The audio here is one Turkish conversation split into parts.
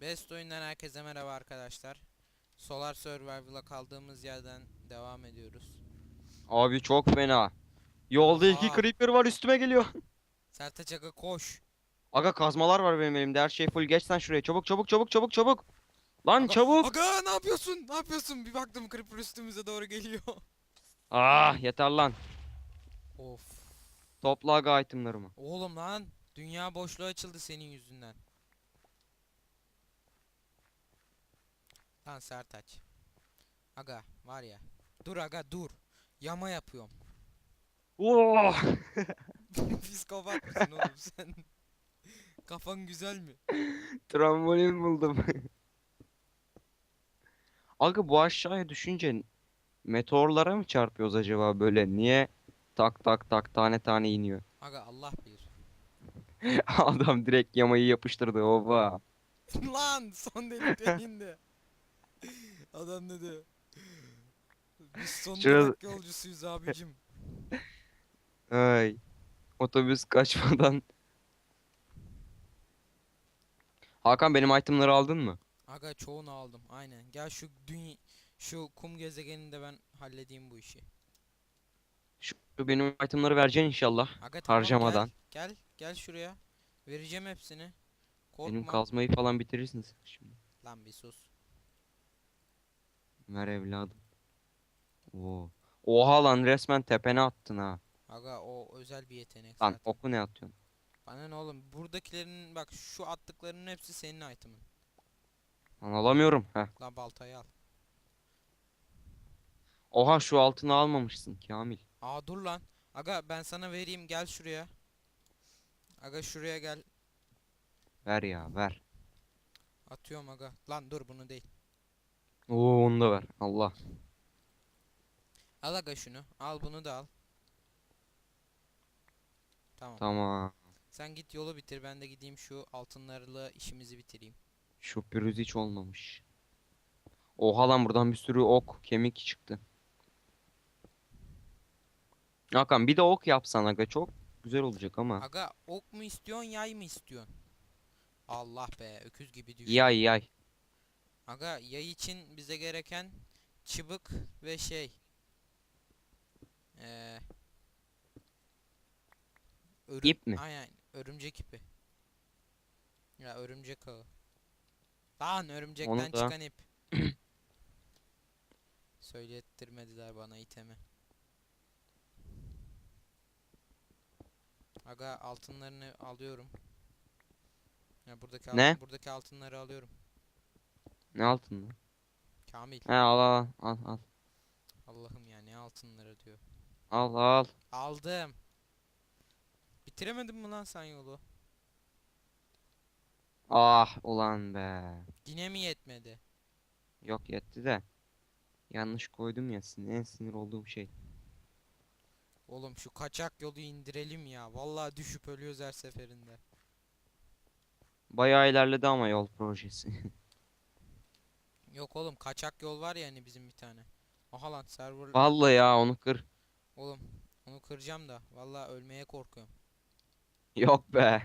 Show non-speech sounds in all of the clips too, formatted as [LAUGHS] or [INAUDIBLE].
Best oyundan herkese merhaba arkadaşlar. Solar Survival'a kaldığımız yerden devam ediyoruz. Abi çok fena. Yolda iki Aa. creeper var üstüme geliyor. Sertaç Aga koş. Aga kazmalar var benim elimde. Her şey full. Geç sen şuraya. Çabuk çabuk çabuk çabuk çabuk. Lan Aga- çabuk. Aga ne yapıyorsun? Ne yapıyorsun? Bir baktım Creeper üstümüze doğru geliyor. Ah yeter lan. of. Topla aga itemlarımı. Oğlum lan. Dünya boşluğu açıldı senin yüzünden. Lan Sertaç. Aga var ya. Dur aga dur. Yama yapıyorum. Oh. [LAUGHS] Psikopat mısın oğlum sen? [LAUGHS] Kafan güzel mi? Trambolin buldum. [LAUGHS] Aga bu aşağıya düşünce meteorlara mı çarpıyoruz acaba böyle? Niye tak tak tak tane tane iniyor? Aga Allah bilir. Adam direkt yamayı yapıştırdı. Oba. Lan son delikten indi. Adam dedi. Biz son Şurada- durak yolcusuyuz abicim. [LAUGHS] Ay. Otobüs kaçmadan. Hakan benim itemları aldın mı? Aga çoğunu aldım aynen. Gel şu dünya şu kum gezegeninde ben halledeyim bu işi. Şu benim itemları vereceksin inşallah. Aga tamam Harcamadan. Gel, gel gel şuraya. Vereceğim hepsini. Korkma. Benim kazmayı falan bitirirsiniz şimdi. Lan bir sus. Ver evladım. Oo. Oha lan resmen tepene attın ha. Aga o özel bir yetenek Lan zaten. oku ne atıyorsun? Bana ne oğlum buradakilerin bak şu attıklarının hepsi senin item'ın. Lan alamıyorum. Heh. Lan baltayı al. Oha şu altını almamışsın Kamil. Aa dur lan. Aga ben sana vereyim gel şuraya. Aga şuraya gel. Ver ya ver. Atıyorum aga. Lan dur bunu değil. Oo onu da ver. Allah. Al aga şunu. Al bunu da al. Tamam. Tamam. Sen git yolu bitir. Ben de gideyim şu altınlarla işimizi bitireyim. Şu pürüz hiç olmamış. Oha lan buradan bir sürü ok, kemik çıktı. Hakan bir de ok yapsan aga çok güzel olacak ama. Aga ok mu istiyorsun yay mı istiyorsun? Allah be öküz gibi düştü. Yay yay. Aga yay için bize gereken çıbık ve şey. Ee, örüm- İp mi? Aynen örümcek ipi. Ya örümcek ağı. Lan örümcekten da- çıkan ip. [CLEARS THROAT] Söylettirmediler bana itemi. Aga altınlarını alıyorum. Ya buradaki Ne? altın- buradaki altınları alıyorum. Ne altın lan? Kamil. He al al al al. Allah'ım ya ne altınları diyor. Al al. Aldım. Bitiremedin mi lan sen yolu? Ah ulan be. Yine mi yetmedi? Yok yetti de. Yanlış koydum ya sin en sinir olduğum şey. Oğlum şu kaçak yolu indirelim ya. Vallahi düşüp ölüyoruz her seferinde. Bayağı ilerledi ama yol projesi. [LAUGHS] Yok oğlum kaçak yol var ya hani bizim bir tane. Aha lan server. Vallahi ya onu kır. Oğlum onu kıracağım da. Vallahi ölmeye korkuyorum. Yok be.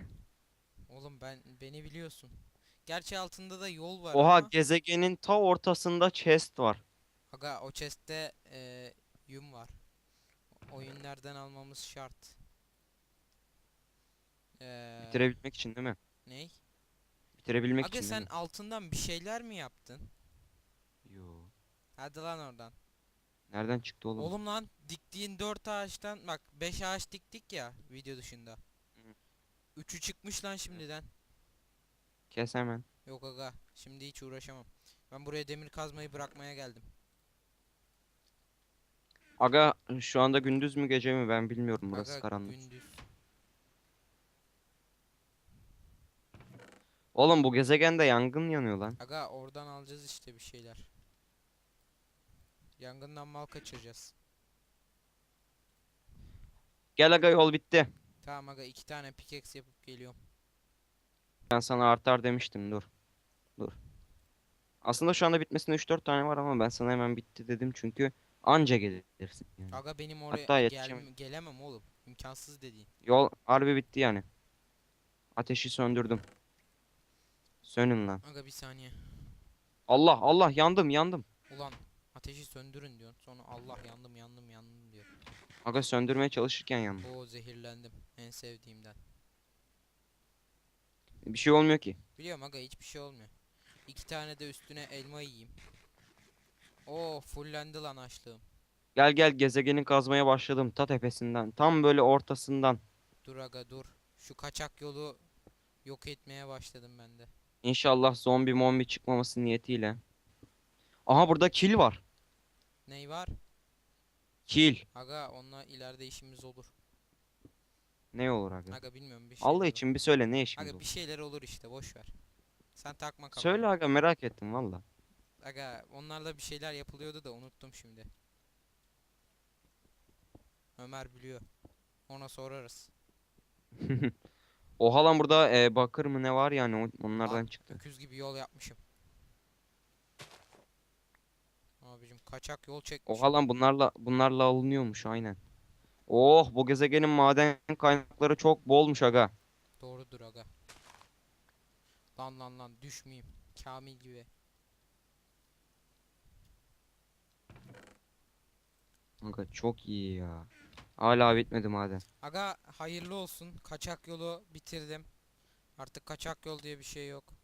Oğlum ben beni biliyorsun. Gerçi altında da yol var Oha ama. gezegenin ta ortasında chest var. Aga o chest'te eee yum var. Oyunlardan almamız şart. Eee Bitirebilmek için değil mi? ney? Bitirebilmek Aga için sen değil mi? altından bir şeyler mi yaptın? Hadi lan oradan. Nereden çıktı oğlum? Oğlum lan diktiğin 4 ağaçtan bak 5 ağaç diktik ya video dışında. Hı. Üçü çıkmış lan şimdiden. Kes hemen. Yok aga şimdi hiç uğraşamam. Ben buraya demir kazmayı bırakmaya geldim. Aga şu anda gündüz mü gece mi ben bilmiyorum burası Aga karanlık. gündüz. Oğlum bu gezegende yangın yanıyor lan. Aga oradan alacağız işte bir şeyler. Yangından mal kaçıracağız. Gel aga yol bitti. Tamam aga iki tane pickaxe yapıp geliyorum. Ben sana artar demiştim dur. Dur. Aslında şu anda bitmesine 3-4 tane var ama ben sana hemen bitti dedim çünkü anca gelirsin yani. Aga benim oraya Hatta gel gelemem oğlum. İmkansız dediğin. Yol harbi bitti yani. Ateşi söndürdüm. Sönün lan. Aga bir saniye. Allah Allah yandım yandım. Ulan ateşi söndürün diyorsun. Sonra Allah yandım yandım yandım diyor. Aga söndürmeye çalışırken yandım. Oo zehirlendim. En sevdiğimden. Bir şey olmuyor ki. Biliyorum aga hiçbir şey olmuyor. İki tane de üstüne elma yiyeyim. Oo fullendi lan açlığım. Gel gel gezegenin kazmaya başladım. Ta tepesinden. Tam böyle ortasından. Dur aga dur. Şu kaçak yolu yok etmeye başladım ben de. İnşallah zombi mombi çıkmaması niyetiyle. Aha burada kil var. Ney var? Kil. Aga onunla ileride işimiz olur. Ne olur aga? Aga bilmiyorum bir şey. Allah için bir söyle ne işimiz Aga olur. bir şeyler olur işte boş ver. Sen takma kafana. Söyle aga merak ettim valla. Aga onlarla bir şeyler yapılıyordu da unuttum şimdi. Ömer biliyor. Ona sorarız. [LAUGHS] Oha lan burada e, bakır mı ne var yani onlardan çıktı. Öküz gibi yol yapmışım. Abicim kaçak yol çekmişim. Oha lan bunlarla bunlarla alınıyormuş aynen. Oh bu gezegenin maden kaynakları çok bolmuş aga. Doğrudur aga. Lan lan lan düşmeyeyim. Kamil gibi. Aga çok iyi ya. Hala bitmedi maden. Aga hayırlı olsun. Kaçak yolu bitirdim. Artık kaçak yol diye bir şey yok.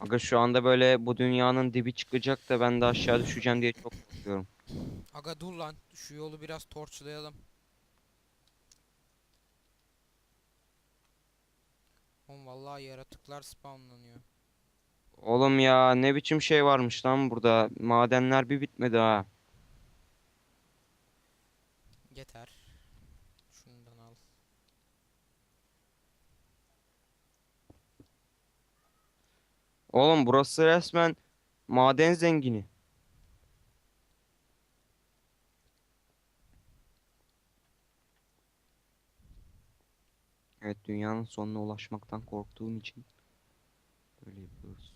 Aga şu anda böyle bu dünyanın dibi çıkacak da ben de aşağı düşeceğim diye çok korkuyorum. Aga dur lan. Şu yolu biraz torçlayalım. Oğlum vallahi yaratıklar spawnlanıyor. Oğlum ya ne biçim şey varmış lan burada. Madenler bir bitmedi ha. Yeter. Şundan al. Oğlum burası resmen maden zengini. Evet dünyanın sonuna ulaşmaktan korktuğum için böyle yapıyoruz.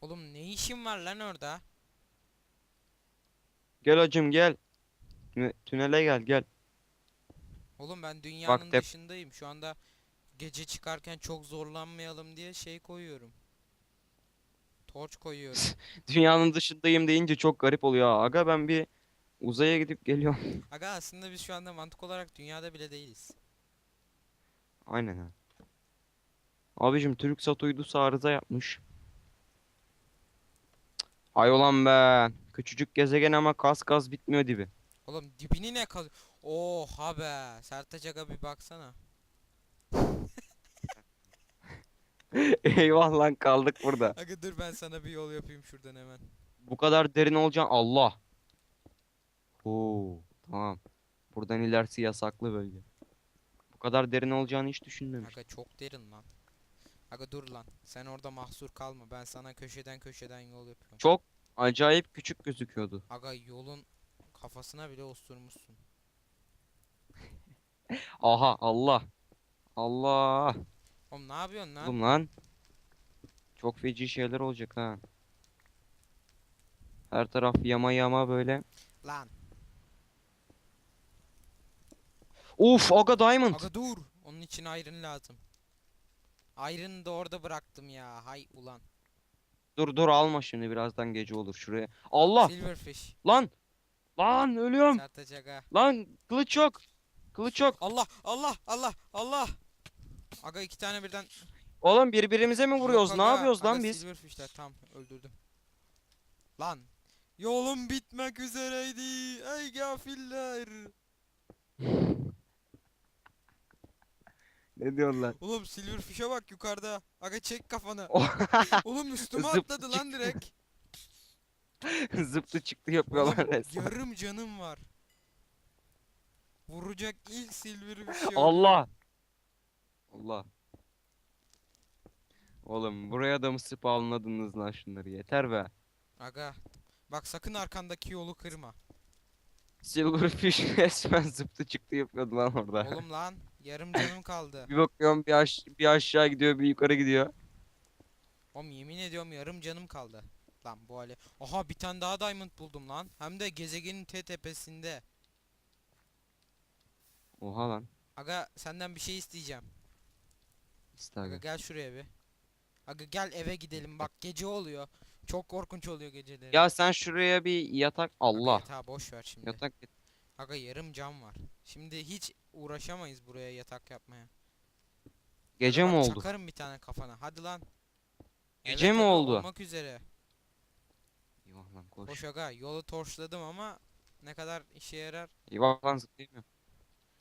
Oğlum ne işin var lan orada? Gel hacım gel. Tüne- Tünele gel gel. Oğlum ben dünyanın dep- dışındayım. Şu anda gece çıkarken çok zorlanmayalım diye şey koyuyorum. Torç koyuyorum. [LAUGHS] Dünyanın dışındayım deyince çok garip oluyor. Aga ben bir uzaya gidip geliyorum. [LAUGHS] Aga aslında biz şu anda mantık olarak dünyada bile değiliz. Aynen ha. Abicim TürkSat uydusu arıza yapmış. Ay ulan be. Küçücük gezegen ama kas kas bitmiyor dibi. Oğlum dibini ne kaz... Oha be. Sertaç aga bir baksana. [LAUGHS] Eyvah lan kaldık burada. Aga dur ben sana bir yol yapayım şuradan hemen. Bu kadar derin olacağını Allah. Oo, tamam. Buradan ilerisi yasaklı bölge. Bu kadar derin olacağını hiç düşünmemiştim. Aga çok derin lan. Aga dur lan. Sen orada mahsur kalma. Ben sana köşeden köşeden yol yapıyorum. Çok acayip küçük gözüküyordu. Aga yolun kafasına bile osurmuşsun. [LAUGHS] Aha Allah. Allah. Oğlum ne yapıyorsun lan? Oğlum lan. Çok feci şeyler olacak ha. Her taraf yama yama böyle. Lan. Uf aga diamond. Aga dur. Onun için iron lazım. Iron'ı da orada bıraktım ya. Hay ulan. Dur dur alma şimdi birazdan gece olur şuraya. Allah Silverfish. lan. Lan ölüyorum. Lan kılıç yok. Kılıç yok. Allah Allah Allah Allah. Aga iki tane birden. Oğlum birbirimize mi vuruyoruz? Yok Ne aga, yapıyoruz lan biz? Silverfish'ler tam öldürdüm. Lan. Yolum bitmek üzereydi. Ey gafiller. Ne diyorsun lan? Oğlum Silverfish'e bak yukarıda. Aga çek kafanı. [LAUGHS] Oğlum üstüme atladı lan direkt. [LAUGHS] Zıptı çıktı yapıyorlar Oğlum, resmen. yarım canım var. Vuracak ilk Silverfish'i Allah. Allah. Oğlum buraya da mı spawnladınız lan şunları yeter be. Aga. Bak sakın arkandaki yolu kırma. Silverfish [LAUGHS] resmen zıptı çıktı yapıyordu lan orada. Oğlum lan. Yarım canım kaldı. Bir bakıyorum bir, aş bir aşağı gidiyor bir yukarı gidiyor. Oğlum yemin ediyorum yarım canım kaldı. Lan bu hale. Aha bir tane daha diamond buldum lan. Hem de gezegenin T tepesinde. Oha lan. Aga senden bir şey isteyeceğim. İşte Aga gel şuraya bir. Aga gel eve gidelim bak gece oluyor. Çok korkunç oluyor geceleri. Ya sen şuraya bir yatak Allah. yatağı boş ver şimdi. Yatak Aga yarım cam var. Şimdi hiç uğraşamayız buraya yatak yapmaya. gece Aga mi bak, oldu? Çakarım bir tane kafana. Hadi lan. Gece Evet mi aga, oldu? Olmak üzere. Eyvah lan koş. Koş aga yolu torçladım ama ne kadar işe yarar. Eyvah lan zıplayamıyorum.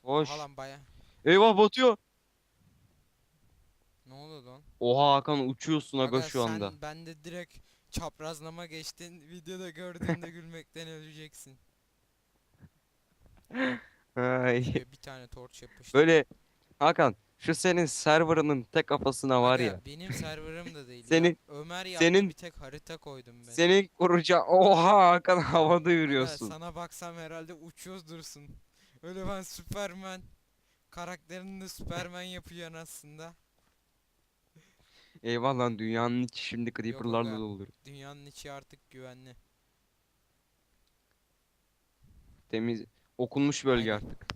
Koş. Oha lan baya. Eyvah batıyor. Ne oldu lan? Oha Hakan uçuyorsun aga, Aga şu anda. sen bende direkt çaprazlama geçtin. Videoda gördüğünde [LAUGHS] gülmekten öleceksin. Ay. Bir tane torç yapıştı. Böyle Hakan şu senin serverının tek kafasına var Aga, ya. Benim serverım da değil Senin- ya. Ömer yaptı senin- bir tek harita koydum ben. Seni koruca Oha Hakan havada Aga, yürüyorsun. sana baksam herhalde uçuyoruz dursun. Öyle ben Superman. Karakterini de Superman yapıyorsun aslında. Eyvah lan dünyanın içi şimdi creeperlarla aga. doldur. Dünyanın içi artık güvenli. Temiz okunmuş bölge Aynen. artık.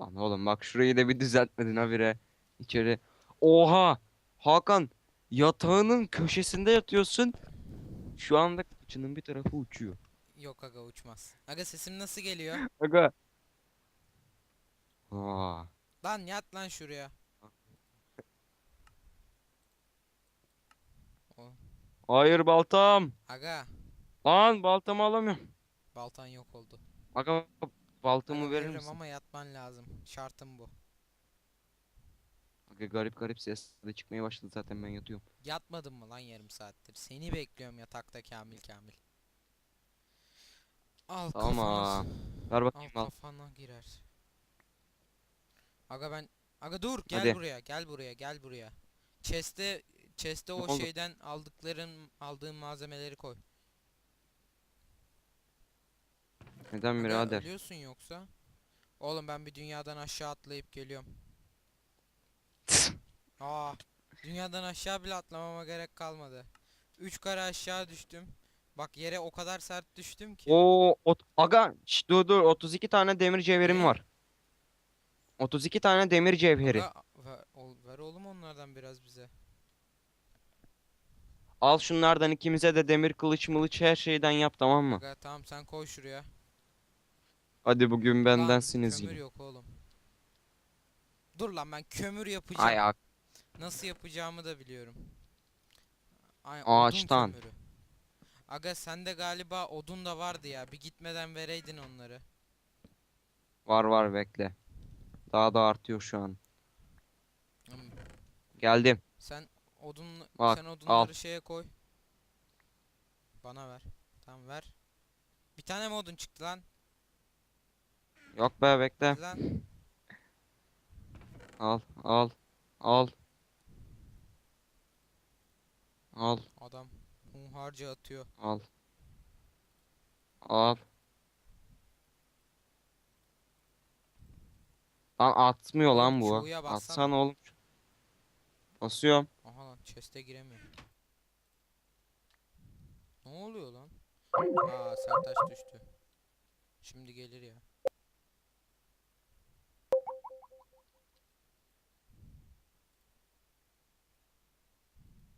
Lan oğlum bak şurayı da bir düzeltmedin habire. İçeri. Oha! Hakan yatağının köşesinde yatıyorsun. Şu anda kıçının bir tarafı uçuyor. Yok aga uçmaz. Aga sesim nasıl geliyor? Aga. Aa. Lan yat lan şuraya. Hayır baltam. aga Lan baltamı alamıyorum. baltan yok oldu. Aga baltamı Aga, verir veririm misin? ama yatman lazım. Şartım bu. Aga garip garip ses de çıkmaya başladı zaten ben yatıyorum. Yatmadın mı lan yarım saattir? Seni bekliyorum yatakta Kamil Kamil. Al Tamam. kafana. Ver Al bakayım al. kafana girer. Aga ben Aga dur gel Hadi. buraya gel buraya gel buraya. Chest'e chest'e o oldu? şeyden aldıkların aldığın malzemeleri koy. Neden Aga, birader? ölüyorsun yoksa? Oğlum ben bir dünyadan aşağı atlayıp geliyorum. [LAUGHS] Aa, dünyadan aşağı bile atlamama gerek kalmadı. Üç kare aşağı düştüm. Bak yere o kadar sert düştüm ki. Oo, ot- aga şş, dur dur 32 tane demir cevherim var. 32 tane demir cevheri. Ver, ol- ver oğlum onlardan biraz bize. Al şunlardan ikimize de demir kılıç mılıç her şeyden yap tamam mı? Aga tamam sen koy şuraya. Hadi bugün Lan, bendensiniz kömür yok oğlum. Dur lan ben kömür yapacağım. Ay ak- Nasıl yapacağımı da biliyorum. Ay, odun Ağaçtan. kömürü. Aga sende galiba odun da vardı ya. Bir gitmeden vereydin onları. var var bekle. Daha da artıyor şu an. Hmm, Geldim. Sen odun Bak, sen al. odunları şeye koy. Bana ver. Tamam ver. Bir tane mi odun çıktı lan? Yok be bekle. Lan. Al al al. Al Adam hunharca atıyor. al. Al. Lan atmıyor lan bu. Atsana oğlum. Basıyorum. Aha lan chest'e giremiyor. Ne oluyor lan? Aa sertaş düştü. Şimdi gelir ya.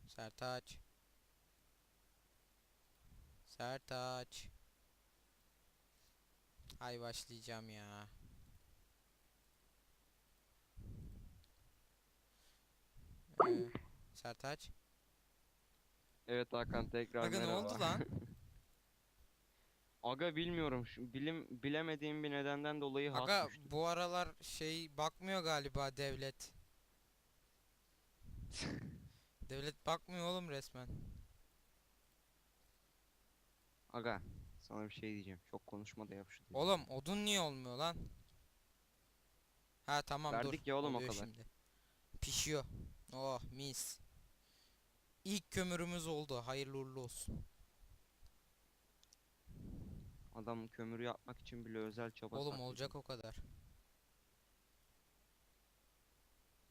Sertaç. Sertaç. Ay başlayacağım ya. Ee, Sertaç. Evet Hakan tekrar Aga ne merhaba. oldu lan? [LAUGHS] Aga bilmiyorum. Şu bilim bilemediğim bir nedenden dolayı Aga düştü. bu aralar şey bakmıyor galiba devlet. [LAUGHS] Devlet bakmıyor oğlum resmen. Aga sana bir şey diyeceğim. Çok konuşma da yap şu dediğimi. Oğlum odun niye olmuyor lan? Ha tamam dur. Verdik ya oğlum o oluyor kadar. Şimdi. Pişiyor. Oh mis. İlk kömürümüz oldu. Hayırlı uğurlu olsun. Adam kömürü yapmak için bile özel çaba Oğlum sarf olacak ediyor. o kadar.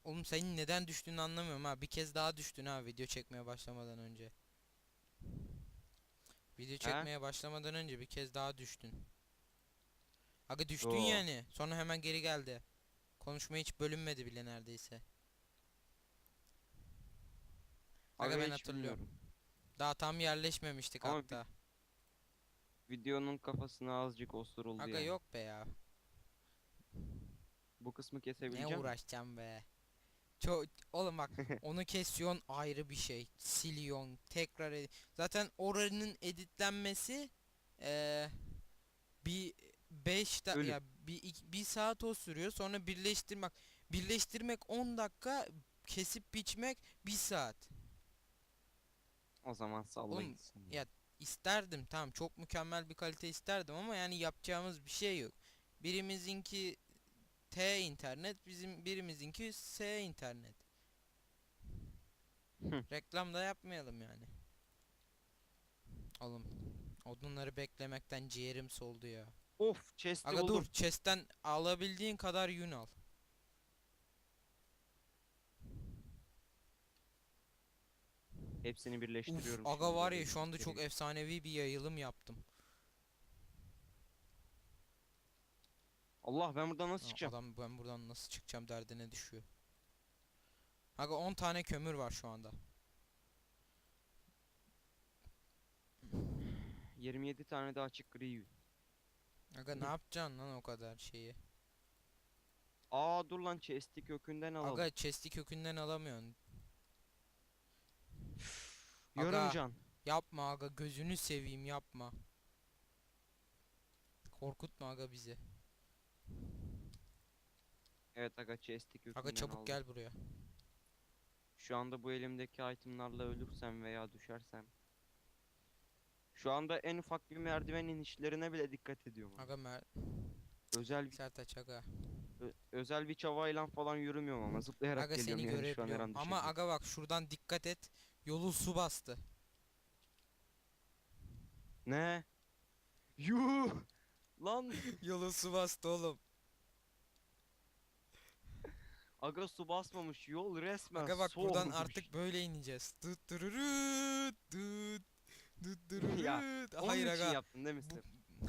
Oğlum senin neden düştüğünü anlamıyorum ha. Bir kez daha düştün ha video çekmeye başlamadan önce. Video çekmeye başlamadan önce bir kez daha düştün. Aga düştün Yo. yani. Sonra hemen geri geldi. Konuşma hiç bölünmedi bile neredeyse. Aga ben hatırlıyorum. bilmiyorum. Daha tam yerleşmemiştik Ama hatta. Videonun kafasına azıcık osuruldu Aga yani. yok be ya. Bu kısmı Ne kesebileceğim. uğraşacağım be. Çok oğlum bak [LAUGHS] onu kesiyorsun ayrı bir şey. Siliyorsun tekrar ed- Zaten oranın editlenmesi eee bir 5 da Ölüm. ya bir, iki- bir saat o sürüyor. Sonra birleştirmek birleştirmek 10 dakika kesip biçmek 1 saat. O zaman salla Oğlum, ya- İsterdim tamam çok mükemmel bir kalite isterdim ama yani yapacağımız bir şey yok. Birimizinki T internet, bizim birimizinki S internet. Reklam da yapmayalım yani. Oğlum odunları beklemekten ciğerim soldu ya. Of chest'i Aga buldum. dur chest'ten alabildiğin kadar yün al. Hepsini Uf, birleştiriyorum. aga şimdi var ya şu anda çok efsanevi bir yayılım yaptım. Allah ben buradan nasıl çıkacağım? Adam ben buradan nasıl çıkacağım derdine düşüyor. Aga 10 tane kömür var şu anda. 27 tane daha açık gri. Aga ne yapacaksın lan o kadar şeyi? Aa dur lan chest'i kökünden alalım. Aga chest'i kökünden alamıyorsun. Yarım aga. can. Yapma aga gözünü seveyim yapma. Korkutma aga bizi. Evet aga chest'i Aga çabuk aldım. gel buraya. Şu anda bu elimdeki itemlarla ölürsem veya düşersem. Şu anda en ufak bir merdiven inişlerine bile dikkat ediyorum. Aga mer Özel bir, Sertaç aga. ö- özel bir çavayla falan yürümüyorum ama zıplayarak Aga geliyorum seni yani şu an her an görebiliyorum. Ama aga bak şuradan dikkat et. Yolu su bastı. Ne? Yuh! Lan [LAUGHS] Yolu su bastı oğlum. aga su basmamış yol resmen Aga bak buradan artık böyle ineceğiz. Dıt dırırıt dıt dıt dırırıt. Onun Hayır için aga. yaptın değil mi sen?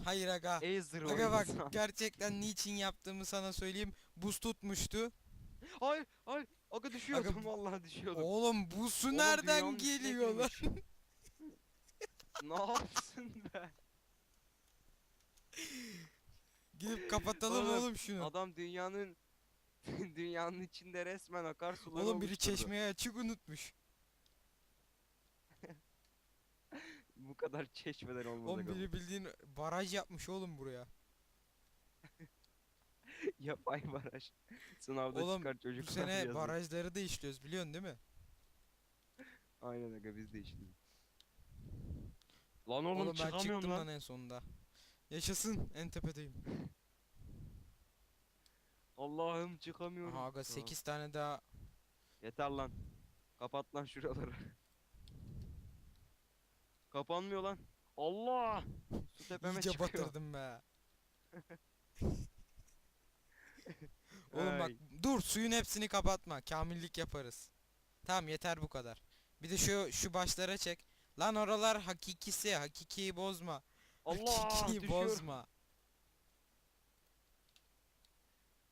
Hayır aga. Acer Aga bak oynasan. gerçekten niçin yaptığımı sana söyleyeyim. Buz tutmuştu. Hayır hayır aga düşüyordum Aga, vallahi düşüyordum. Oğlum bu su Oğlum nereden geliyor lan? [LAUGHS] ne yapsın be? Gidip kapatalım Oğlum, oğlum şunu. Adam dünyanın [LAUGHS] dünyanın içinde resmen akarsular Oğlum biri oluşturdu. çeşmeye açık unutmuş. [LAUGHS] Bu kadar çeşmeden olmaz Oğlum biri bildiğin baraj yapmış oğlum buraya. [LAUGHS] Yapay baraj. Sınavda Oğlum, çıkar Bu [LAUGHS] çocuklar sene yazıyor. barajları da işliyoruz biliyorsun değil mi? Aynen aga biz de işledik. Lan oğlum, Oğlum ben çıkamıyorum çıktım lan. lan en sonunda. Yaşasın en tepedeyim. [LAUGHS] Allah'ım çıkamıyorum. Aha aga Aa, 8 tane daha Yeter lan. Kapat lan şuraları. Kapanmıyor lan. Allah! Su tepeme iyice çıkıyor. batırdım be. [LAUGHS] Oğlum bak Ay. dur suyun hepsini kapatma. Kamillik yaparız. Tamam yeter bu kadar. Bir de şu şu başlara çek. Lan oralar hakikisi. Hakikiyi bozma. Allah! Hakikiyi düşüyorum. bozma.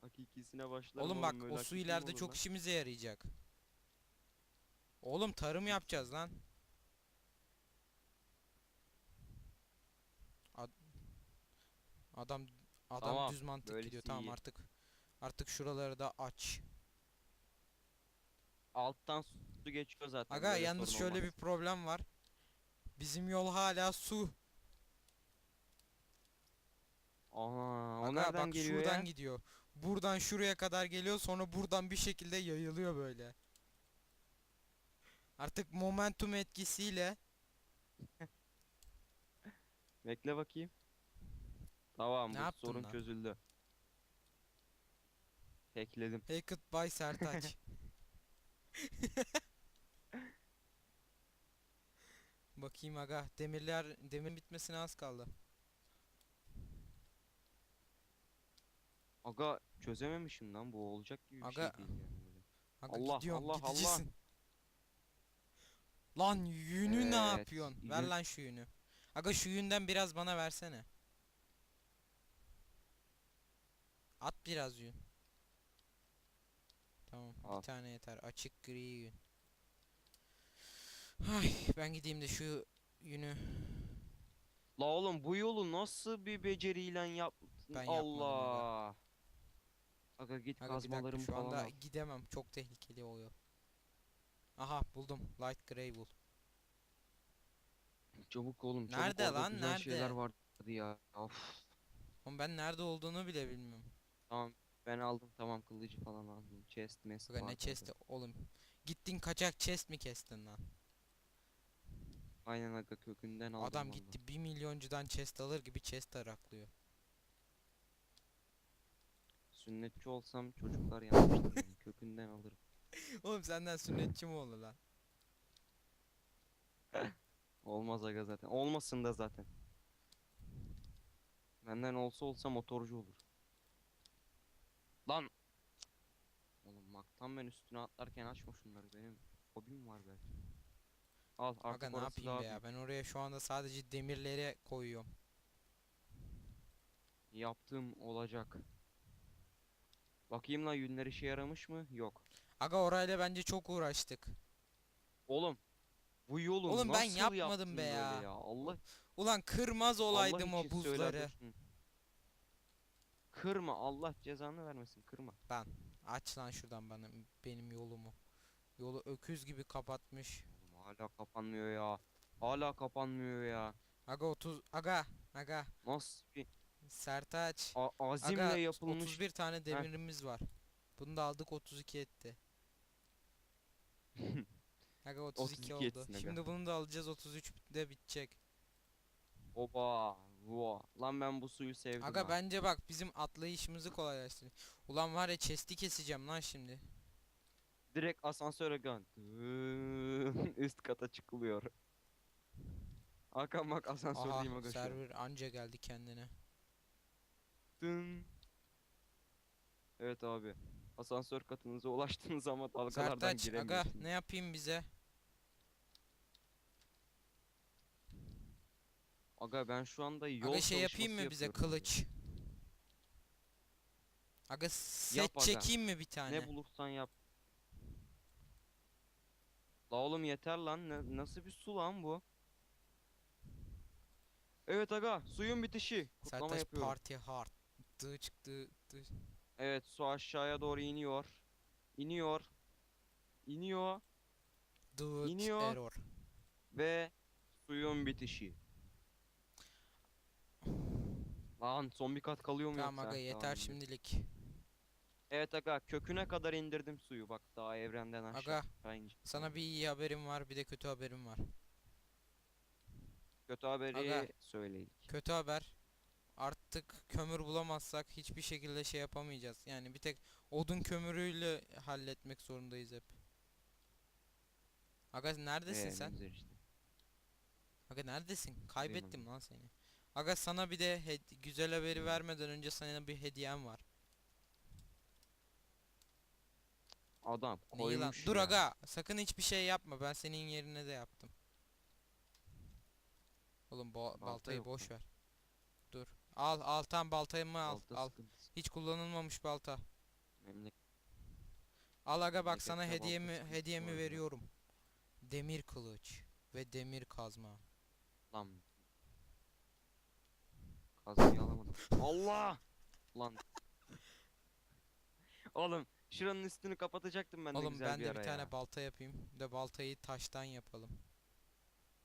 Hakikisine başlarım Oğlum bak o su hakiki mi ileride olur çok lan? işimize yarayacak. Oğlum tarım yapacağız lan. Ad- Adam adam Tamam, düz mantık böylesi gidiyor. Tamam iyi. artık artık şuraları da aç. Alttan su geçiyor zaten. Aga böyle yalnız sorun şöyle olmaz. bir problem var. Bizim yol hala su. Aha, o Aga nereden bak geliyor şuradan ya? gidiyor. Buradan şuraya kadar geliyor sonra buradan bir şekilde yayılıyor böyle. Artık momentum etkisiyle [LAUGHS] Bekle bakayım. Tamam Ne bu yaptın sorun lan? çözüldü. Hackledim. Hackett by Sertaç. [LAUGHS] Bakayım aga demirler demir bitmesine az kaldı. Aga çözememişim lan bu olacak gibi bir Aga, şey değil yani. böyle. Aga Allah, gidiyorum Allah, Allah. Lan yünü ne Evet, yapıyorsun? Ver yün- lan şu yünü. Aga şu yünden biraz bana versene. At biraz yün. Tamam Al. bir tane yeter. Açık gri yün. Ay ben gideyim de şu yünü La oğlum bu yolu nasıl bir beceriyle yaptın? Ben. Allah. Aga git Aga bir dakika kazmalarımı şu falan anda al. gidemem. Çok tehlikeli o yol. Aha buldum. Light Grey wool. Çabuk oğlum çabuk Nerede orada lan, güzel şeyler nerede? vardı ya. Of. Ama ben nerede olduğunu bile bilmiyorum. Tamam ben aldım tamam kılıcı falan aldım. Chest mest Aga ne chest'i oğlum. Gittin kaçak chest mi kestin lan? Aynen aga kökünden aldım Adam vallahi. gitti 1 milyoncudan chest alır gibi chest araklıyor. Sünnetçi olsam çocuklar yanmıştır beni. Kökünden alırım. [LAUGHS] Oğlum senden sünnetçi mi olur lan? Olmaz aga zaten. Olmasın da zaten. Benden olsa olsa motorcu olur. Lan. Oğlum bak tam ben üstüne atlarken açma şunları benim fobim var belki. Al artık Aga ne orası yapayım daha be ya? Ben oraya şu anda sadece demirleri koyuyorum. Yaptığım olacak. Bakayım lan yünler işe yaramış mı? Yok. Aga orayla bence çok uğraştık. Oğlum bu yolu Oğlum ben nasıl yapmadım yaptın be böyle ya. Allah Ulan kırmaz olaydım Allah o için buzları. dursun. Kırma Allah cezanı vermesin kırma. Aç lan şuradan bana benim yolumu. Yolu öküz gibi kapatmış. Oğlum hala kapanmıyor ya. Hala kapanmıyor ya. Aga 30 aga aga Nasıl bir Sertaç. a- azimle Aga yapılmış 31 tane demirimiz var. Bunu da aldık 32 etti. [LAUGHS] Aga 32, 32 oldu. etsin aga. Şimdi bunu da alacağız 33 de bitecek. Oba. Voa. Lan ben bu suyu sevdim Aga ha. bence bak bizim atlayışımızı kolaylaştırıyor. Ulan var ya chest'i keseceğim lan şimdi. Direkt asansöre gön. [LAUGHS] Üst kata çıkılıyor. Hakan bak asansördeyim aga server anca geldi kendine. Dın. Evet abi. Asansör katınıza ulaştığınız ama dalgalardan Sertaç aga giremiyorsunuz. ne yapayım bize? Aga ben şu anda yol Aga şey yapayım mı bize yapıyorum kılıç? Aga set Yap aga. çekeyim mi bir tane? Ne bulursan yap. La oğlum yeter lan. Ne- nasıl bir su lan bu? Evet aga suyun bitişi. Kutlama Sertaç yapıyorum. party hard. Dı çıktı. dı. Evet su aşağıya doğru iniyor. İniyor. İniyor. Dıt İniyor. error. Ve suyun bitişi. Lan son bir kat kalıyor mu Tamam yoksa? aga yeter Tamam, şimdilik. Evet aga köküne kadar indirdim suyu bak daha evrenden aşağı. Aga, inecek. Sana bir iyi haberim var bir de kötü haberim var. Kötü haberi Aga. söyleyin. Kötü haber. Artık kömür bulamazsak hiçbir şekilde şey yapamayacağız. Yani bir tek odun kömürüyle halletmek zorundayız hep. Aga neredesin Ee, ne sen? güzel işte. Aga neredesin? Kaybettim lan seni. Aga sana bir de güzel haberi vermeden önce sana bir hediyem var. Adam lan? koymuş Dur ya. aga sakın hiçbir şey yapma. Ben senin yerine de yaptım. Oğlum bo- Balta baltayı yok boş mu? ver. Dur. Al al tam baltayımı al. Balta al. sıkıntısı. Hiç kullanılmamış balta. Memleket Al aga bak sana hediyemi hediyemi veriyorum. Demir kılıç ve demir kazma. lan. Kazmayı alamadım. Allah! Lan. Oğlum şuranın üstünü kapatacaktım ben de Oğlum güzel ben bir de ara bir tane ya. balta yapayım. Bir de baltayı taştan yapalım.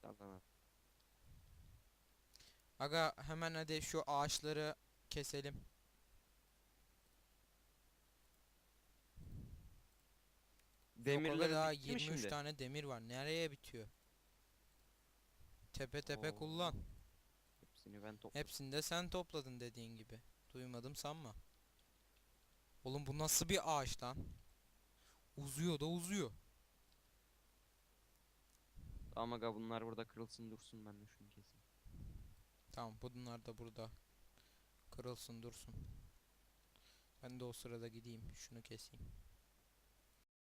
Tamam. Aga hemen hadi şu ağaçları keselim. Demirleri daha bitti mi 23 şimdi? tane demir var. Nereye bitiyor? Tepe tepe Oo. kullan. Hepsini ben topladım. Hepsini de sen topladın dediğin gibi. Duymadım sanma. Oğlum bu nasıl bir ağaç lan? Uzuyor da uzuyor. Tamam aga bunlar burada kırılsın dursun ben de şunu keseyim. Tamam bunlar da burada. Kırılsın dursun. Ben de o sırada gideyim şunu keseyim.